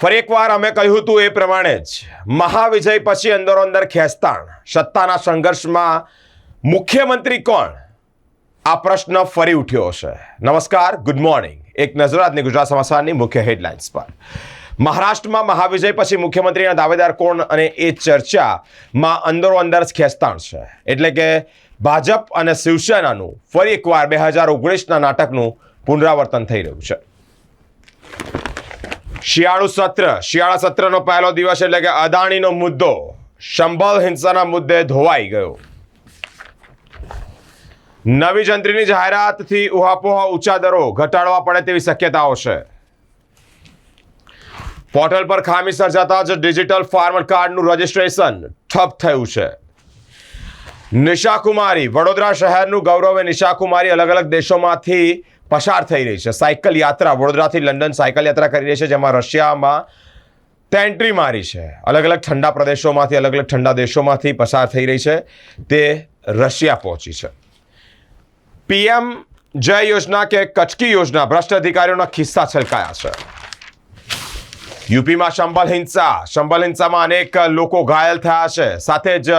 ફરી એકવાર અમે કહ્યું હતું એ પ્રમાણે જ, મહાવિજય પછી અંદરો અંદર ખેંચતાણ, સત્તાના સંઘર્ષમાં મુખ્યમંત્રી કોણ? આ પ્રશ્ન ફરી ઉઠ્યો છે નમસ્કાર ગુડ મોર્નિંગ એક નજર આજની ગુજરાત સમાચારની મુખ્ય હેડલાઇન્સ પર. મહારાષ્ટ્રમાં મહાવિજય પછી મુખ્યમંત્રીના દાવેદાર કોણ અને એ ચર્ચામાં અંદરો અંદર જ ખેંચતાણ છે. એટલે કે ભાજપ અને શિવસેનાનું ફરી એકવાર બે હજાર ઓગણીસના નાટકનું પુનરાવર્તન થઈ રહ્યું છે. શિયાળુ સત્ર, શિયાળા સત્રનો પહેલો દિવસ એટલે કે અદાણીનો મુદ્દો. સંભલ હિંસાના મુદ્દે ધોવાઈ ગયો. નવી જંત્રીની જાહેરાતથી ઉહાપોહા ઊંચા દરો ઘટાડવા પડે તેવી શક્યતાઓ છે. પોર્ટલ પર ખામી સર્જાતા જ ડિજિટલ ફાર્મર કાર્ડનું રજિસ્ટ્રેશન ઠપ થયું છે. નિશા કુમારી વડોદરા શહેરનું ગૌરવ એ નિશા અલગ અલગ દેશોમાંથી પસાર થઈ રહી છે. સાયકલ યાત્રા, વડોદરાથી લંડન સાયકલ યાત્રા કરી રહી છે, જેમાં રશિયામાં તે એન્ટ્રી મારી છે. અલગ અલગ ઠંડા પ્રદેશોમાંથી અલગ અલગ ઠંડા દેશોમાંથી પસાર થઈ રહી છે. તે રશિયા પહોંચી છે. પીએમ જય યોજના કે કચકી યોજના? ભ્રષ્ટ અધિકારીઓના ખિસ્સા છલકાયા છે. યુપીમાં શંબલ હિંસા. શંબલ હિંસામાં અનેક લોકો ઘાયલ થયા છે. સાથે જ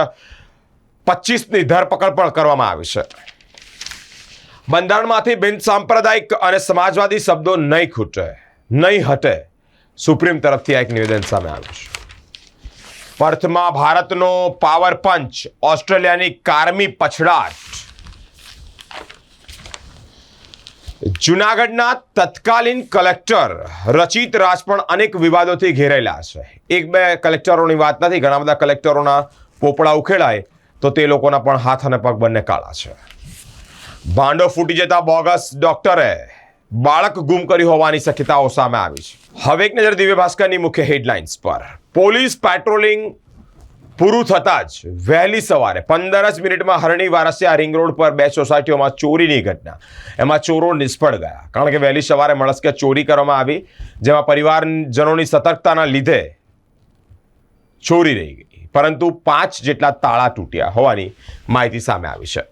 પચીસની ધરપકડ પણ કરવામાં આવી છે. બંધારણમાંથી બિન સાંપ્રદાયિક અને સમાજવાદી શબ્દો નહીં ખૂટે, નહીં હટે. સુપ્રીમ તરફથી આ એક નિવેદન સામે આવ્યું છે. પર્થમાં ભારતનો પાવર પંચ ઓસ્ટ્રેલિયાની કારમી પછડાટ. જુનાગઢના તત્કાલીન કલેક્ટર રચિત રાજ પણ અનેક વિવાદોથી ઘેરાયેલા છે. એક બે કલેક્ટરોની વાત નથી, ઘણા બધા કલેક્ટરોના પોપડા ઉખેડાય, તો તે લોકોના પણ હાથ અને પગ બંને કાળા છે. ભાંડો ફૂટી જતા બોગસ ડોક્ટરે બાળક ગુમ કર્યું હોવાની શક્યતાઓ સામે આવી છે. હવે એક નજર દિવ્ય ભાસ્કરની મુખ્ય હેડલાઇન્સ પર. પોલીસ પેટ્રોલિંગ પૂરું થતાં જ વહેલી સવારે પંદર જ મિનિટમાં હરણી વારસિયા રિંગ રોડ પર બે સોસાયટીઓમાં ચોરીની ઘટના. એમાં ચોરો નિષ્ફળ ગયા. કારણ કે વહેલી સવારે મળસ્કે ચોરી કરવામાં આવી, જેમાં પરિવારજનોની સતર્કતાના લીધે ચોરી રહી ગઈ. પરંતુ પાંચ જેટલા તાળા તૂટ્યા હોવાની માહિતી સામે આવી છે.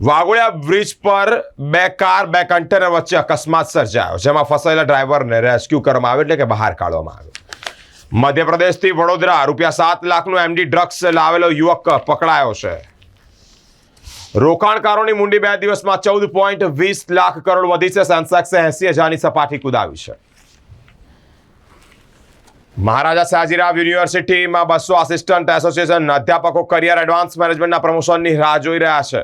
વાઘોડિયા બ્રિજ પર બે કાર, બે કન્ટેનર વચ્ચે અકસ્માત સર્જાયો, જેમાં ફસાયેલા ડ્રાઈવરને રેસ્ક્યુ કરવામાં આવ્યો, એટલે કે બહાર કાઢવામાં આવ્યો. મધ્યપ્રદેશથી વડોદરા, રૂપિયા સાત લાખનું એમડી ડ્રગ્સ લાવેલો યુવક પકડાયો છે. રોકાણકારોની મુંડી બે દિવસમાં ચૌદ પોઈન્ટ વીસ લાખ કરોડ વધી છે, સેન્સેક્સે એસી હજારની સપાટી કુદાવી છે. મહારાજા સાજીરાવ યુનિવર્સિટીમાં બસો આસિસ્ટન્ટ એસોસિએશન અધ્યાપકો, કરિયર એડવાન્સ મેનેજમેન્ટના પ્રમોશનની રાહ જોઈ રહ્યા છે.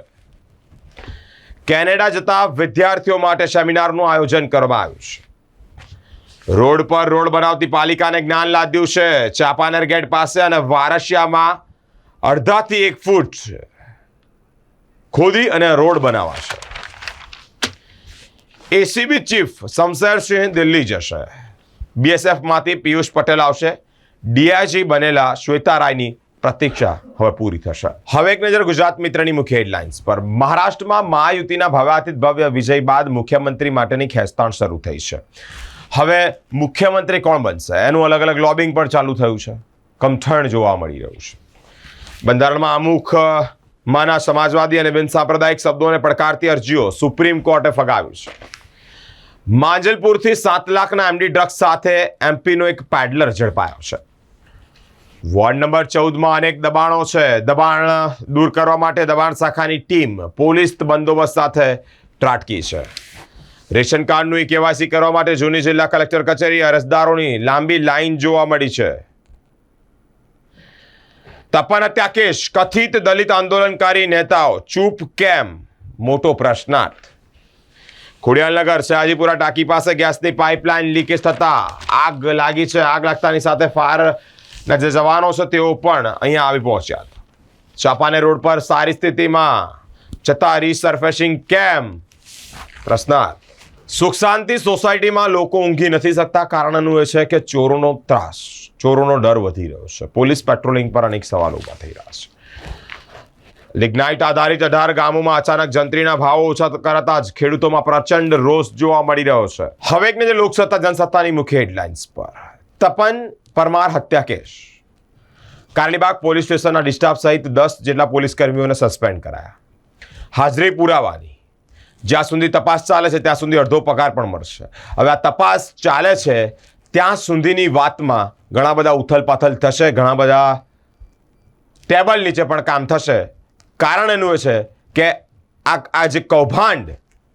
કેનેડા જતા વિદ્યાર્થીઓ માટે સેમિનારનું આયોજન કરવામાં આવ્યું છે. રોડ પર રોડ બનાવતી પાલિકાને જ્ઞાન લાદ્યું છે. ચાપાનર ગેટ પાસે અને વારસિયામાં અડધાથી એક ફૂટ ખોદી અને રોડ બનાવાશે. એસીબી ચીફ શમશેરસિંહ દિલ્હી જશે. બીએસએફમાંથી પિયુષ પટેલ આવશે. ડીઆઈજી બનેલા શ્વેતા રાયની પ્રતીક્ષા હવે પૂરી થશે. હવે એક નજર ગુજરાત મિત્રની મુખ્ય હેડલાઇન્સ પર. મહારાષ્ટ્રમાં મહાયુતિના ભવ્યાતીત ભવ્ય વિજય બાદ મુખ્યમંત્રી માટેની ખેંચતાણ શરૂ થઈ છે. હવે મુખ્યમંત્રી કોણ બનશે? એનું અલગ અલગ લોબિંગ પણ ચાલુ થયું છે. કમઠણ જોવા મળી રહ્યું છે. બંધારણમાં અમુક માના સમાજવાદી અને બિન સાંપ્રદાયિક શબ્દોને પડકારતી અરજીઓ સુપ્રીમ કોર્ટે ફગાવ્યું છે. માંજલપુરથી સાત લાખના એમડી ડ્રગ્સ સાથે એમપીનો એક પેડલર ઝડપાયો છે. વોર્ડ નંબર ચૌદમાં અનેક દબાણો છે. દબાણ દૂર કરવા માટે દબાણ શાખાની ટીમ પોલીસ બંદોબસ્ત સાથે ત્રાટકી છે. રેશન કાર્ડનું ઈ કેવાયસી કરવા માટે જૂની જિલ્લા કલેક્ટર કચેરી અરજદારોની લાંબી લાઇન જોવા મળી છે. તપન હત્યા કેસ, કથિત દલિત આંદોલનકારી નેતાઓ, ચૂપ કેમ? મોટો પ્રશ્નાર્થ. ખોડિયાલનગર સયાજીપુરા ટાંકી પાસે ગેસની પાઇપલાઇન લીકેજ થતા આગ લાગી છે. આગ લાગતાની સાથે ફાયરના જે જવાનો છે તેઓ પણ અહીંયા આવી પહોંચ્યા. હતા ચાપાને રોડ પર સારી સ્થિતિમાં છતાં રીસર્ફેસિંગ કેમ? પ્રશ્નાર્થ. સુખ શાંતિ સોસાયટીમાં લોકો ઊંઘી નથી શકતા. કારણનું એ છે કે ચોરોનો ત્રાસ, ચોરોનો ડર વધી રહ્યો છે. પોલીસ પેટ્રોલિંગ પર અનેક સવાલો ઊભા થઈ રહ્યા છે. લિગ્નાઇટ આધારિત અઢાર ગામોમાં અચાનક જંત્રીના ભાવો ઓછા કરાતા જ ખેડૂતોમાં પ્રચંડ રોષ જોવા મળી રહ્યો છે. હવે જે લોકસત્તા, જનસત્તાની મુખ્ય હેડલાઇન્સ પર. તપન પરમાર હત્યા કેસ. કારણીબાગ પોલીસ સ્ટેશનના ડિસ્ટાફ સહિત દસ જેટલા પોલીસ કર્મીઓને સસ્પેન્ડ કરાયા. હાજરી પુરાવાની. જ્યાં સુધી તપાસ ચાલે છે, ત્યાં સુધી અડધો પગાર પણ મળશે. હવે આ તપાસ ચાલે છે, ત્યાં સુધીની વાતમાં ઘણા બધા ઉથલપાથલ થશે, ઘણા બધા ટેબલ નીચે પણ કામ થશે. કારણ એનું એ છે કે આ આ જે કૌભાંડ,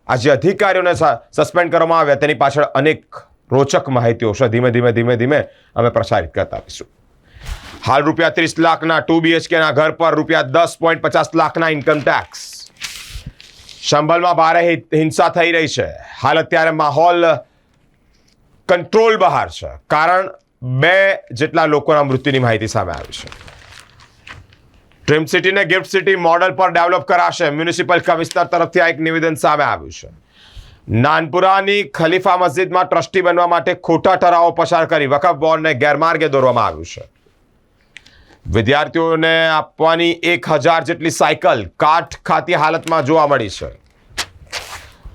આ જે અધિકારીઓને સસ્પેન્ડ કરવામાં આવ્યા, તેની પાછળ અનેક રોચક માહિતીઓ છે. ધીમે ધીમે ધીમે ધીમે અમે પ્રસારિત કરતા આવીશું. હાલ રૂપિયા ત્રીસ લાખના, ટુ બીએચકેના ઘર પર રૂપિયા દસ પોઈન્ટ પચાસ લાખના ઇન્કમ ટેક્સ સંભલમાં ભારે હિંસા થઈ રહી છે. હાલ અત્યારે માહોલ કંટ્રોલ બહાર છે. કારણ બે જેટલા લોકોના મૃત્યુની માહિતી સામે આવી છે. ડ્રીમ સિટીને ગિફ્ટ સિટી મોડલ પર ડેવલપ કરાશે. મ્યુનિસિપલ કમિશનર તરફથી આ એક નિવેદન સામે આવ્યું છે. નાનપુરાની ખલીફા મસ્જિદમાં ટ્રસ્ટી બનવા માટે ખોટા ઠરાવો પસાર કરી વકફ બોર્ડને ગેરમાર્ગે દોરવામાં આવ્યું છે. વિદ્યાર્થીઓને આપવાની એક હજાર જેટલી સાયકલ કાઠ ખાતી હાલતમાં જોવા મળી છે.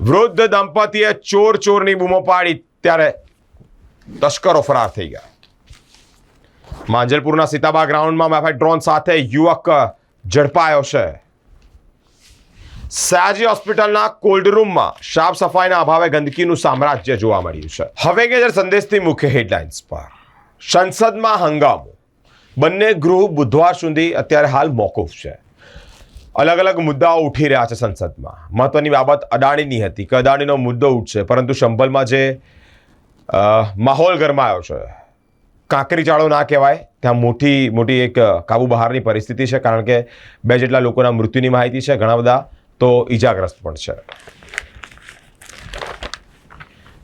વૃદ્ધ દંપતીએ ચોર ચોરની બૂમો પાડી ત્યારે તસ્કરો ફરાર થઈ ગયા. માંજલપુરના સીતાબા ગ્રાઉન્ડમાં મેફાઈ ડ્રોન સાથે યુવક ઝડપાયો છે. સયાજી હોસ્પિટલના કોલ્ડ રૂમમાં સાફ સફાઈના અભાવે ગંદકીનું સામ્રાજ્ય જોવા મળ્યું છે. હવે કે સંદેશથી મુખ્ય હેડલાઇન્સ પર. સંસદમાં હંગામો. બંને ગૃહ બુધવાર સુધી અત્યારે હાલ મોકૂફ છે. અલગ અલગ મુદ્દાઓ ઉઠી રહ્યા છે સંસદમાં. મહત્વની બાબત અદાણીની હતી કે અદાણીનો મુદ્દો ઉઠશે, પરંતુ સંભલમાં જે માહોલ ગરમાયો છે. કાંકરી ચાળો ના કહેવાય, ત્યાં મોટી મોટી એક કાબુ બહારની પરિસ્થિતિ છે, કારણ કે બે જેટલા લોકોના મૃત્યુની માહિતી છે, ઘણા બધા તો ઈજાગ્રસ્ત પણ છે.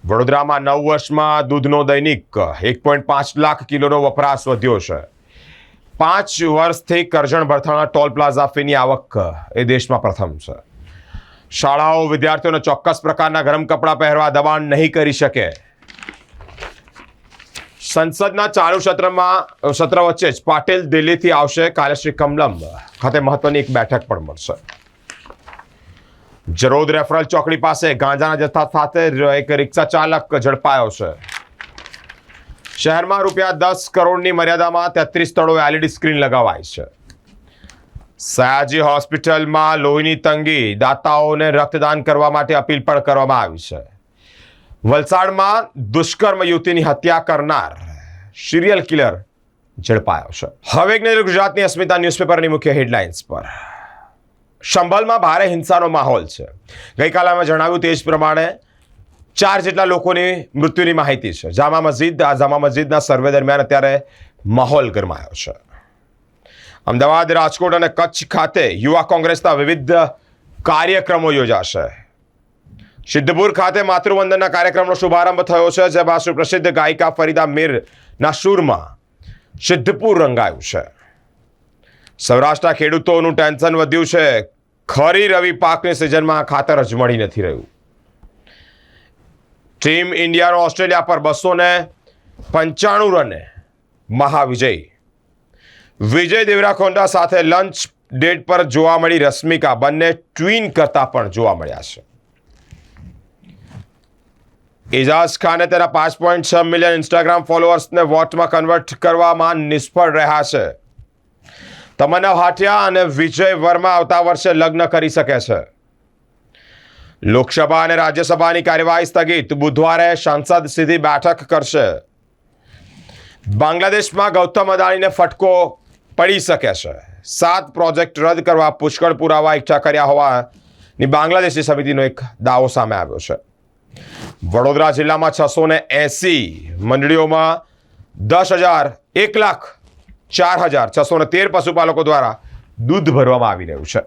વડોદરામાં નવ વર્ષમાં દૂધનો દૈનિક એક પોઈન્ટ પાંચ લાખ કિલોનો વપરાશ વધ્યો છે. પાંચ વર્ષથી કરજણ ભરથાણા ટોલ પ્લાઝા ફીની આવક એ દેશમાં પ્રથમ છે. શાળાઓ વિદ્યાર્થીઓને ચોક્કસ પ્રકારના ગરમ કપડાં પહેરવા દબાણ નહીં કરી શકે. સંસદના ચાલુ સત્રમાં, સત્ર વચ્ચે જ પાટીલ દિલ્હીથી આવશે કાલે શ્રી કમલમ ખાતે મહત્વની એક બેઠક પણ મળશે. જરોદ રેફરલ ચોકડી પાસે ગાંજાના જથ્થા સાથે એક રિક્ષા ચાલક ઝડપાયો છે. શહેરમાં રૂપિયા દસ કરોડની મર્યાદામાં તેત્રીસ સ્થળોએ એલઈડી સ્ક્રીન લગાવાઈ છે. સયાજી હોસ્પિટલમાં લોહીની તંગી, દાતાઓને રક્તદાન કરવા માટે અપીલ પણ કરવામાં આવી છે. વલસાડમાં દુષ્કર્મ યુવતીની હત્યા કરનાર સિરિયલ કિલર ઝડપાયો છે. હવે એક નજર ગુજરાતની અસ્મિતા ન્યૂઝપેપરની મુખ્ય હેડલાઇન્સ પર. સંભલમાં ભારે હિંસાનો માહોલ છે. ગઈકાલે અમે જણાવ્યું તે જ પ્રમાણે ચાર જેટલા લોકોની મૃત્યુની માહિતી છે. જામા મસ્જિદ, આ જામા મસ્જિદના સર્વે દરમિયાન અત્યારે માહોલ ગરમાયો છે. અમદાવાદ, રાજકોટ અને કચ્છ ખાતે યુવા કોંગ્રેસના વિવિધ કાર્યક્રમો યોજાશે. સિદ્ધપુર ખાતે માતૃવંદનના કાર્યક્રમનો શુભારંભ થયો છે જેમાં સુપ્રસિદ્ધ ગાયિકા ફરીદા મીરના સૂરમાં સિદ્ધપુર રંગાયું છે. સૌરાષ્ટ્રના ખેડૂતોનું ટેન્શન વધ્યું છે. ખરી રવિ પાકની સિઝનમાં ખાતર જ મળી નથી રહ્યું. ટીમ ઇન્ડિયાનો ઓસ્ટ્રેલિયા પર બસો ને પંચાણું રને મહાવિજય. વિજય દેવરાખોંડા સાથે લંચ ડેટ પર જોવા મળી રશ્મિકા. બંને ટ્વીન કરતા પણ જોવા મળ્યા છે. એજાઝ ખાને તેના પાંચ પોઈન્ટ છ મિલિયન ઇન્સ્ટાગ્રામ ફોલોઅર્સને વોટમાં કન્વર્ટ કરવામાં નિષ્ફળ રહ્યા છે. તમન્ના ભાટિયા અને વિજય વર્મા આવતા વર્ષે લગ્ન કરી શકે છે. લોકસભા અને રાજ્યસભાની કાર્યવાહી સ્થગિત. બુધવારે સાંસદ સીધી બેઠક કરશે. બાંગ્લાદેશમાં ગૌતમ અદાણીને ફટકો પડી શકે છે. સાત પ્રોજેક્ટ રદ કરવા પુષ્કળ પુરાવા એકઠા કર્યા હોવાની બાંગ્લાદેશી સમિતિનો એક દાવો સામે આવ્યો છે. વડોદરા જિલ્લામાં છસો ને એસી મંડળીઓમાં દસ હજાર એક લાખ ચાર હજાર છસો ને તેર પશુપાલકો દ્વારા દૂધ ભરવામાં આવી રહ્યું છે.